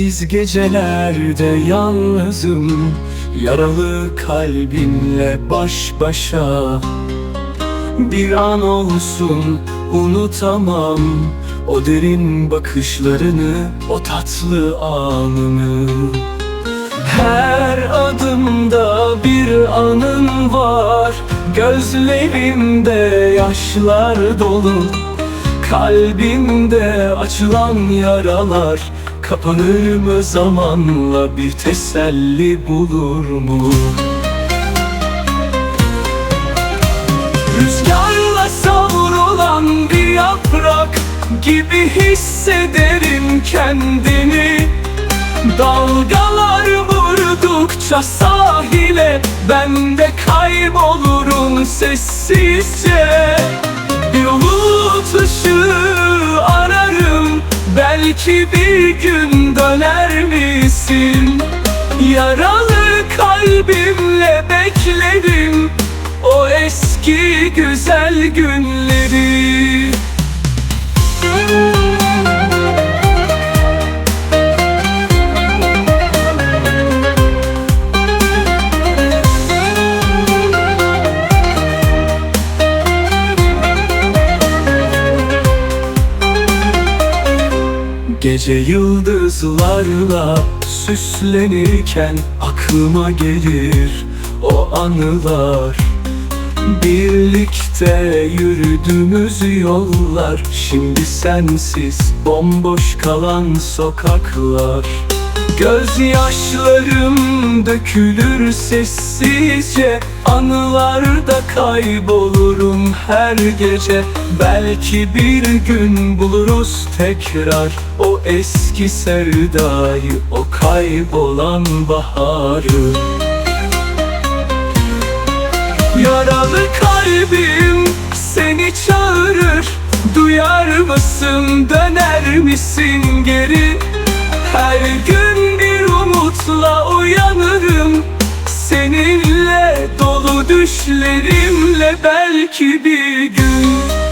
Sensiz gecelerde yalnızım. Yaralı kalbimle baş başa. Bir an olsun unutamam O derin bakışlarını, o tatlı anını. Her adımda bir anın var. Gözlerimde yaşlar dolu. Kalbimde açılan yaralar Kapanır mı zamanla bir teselli bulur mu? Rüzgarla savrulan bir yaprak gibi hissederim kendini Dalgalar vurdukça sahile ben de kaybolurum sessizce Bir umut ışığı belki bir gün döner misin? Yaralı kalbimle beklerim o eski güzel günleri Gece yıldızlarla süslenirken aklıma gelir o anılar. Birlikte yürüdüğümüz yollar Şimdi sensiz bomboş kalan sokaklar. Gözyaşlarım dökülür sessizce Anılarda kaybolurum her gece. Belki bir gün buluruz tekrar O eski sevdayı, o kaybolan baharı. Yaralı kalbim seni çağırır. Duyar mısın döner misin geri? Her gün bir umutla uyanırım. Seninle dolu düşlerimle belki bir gün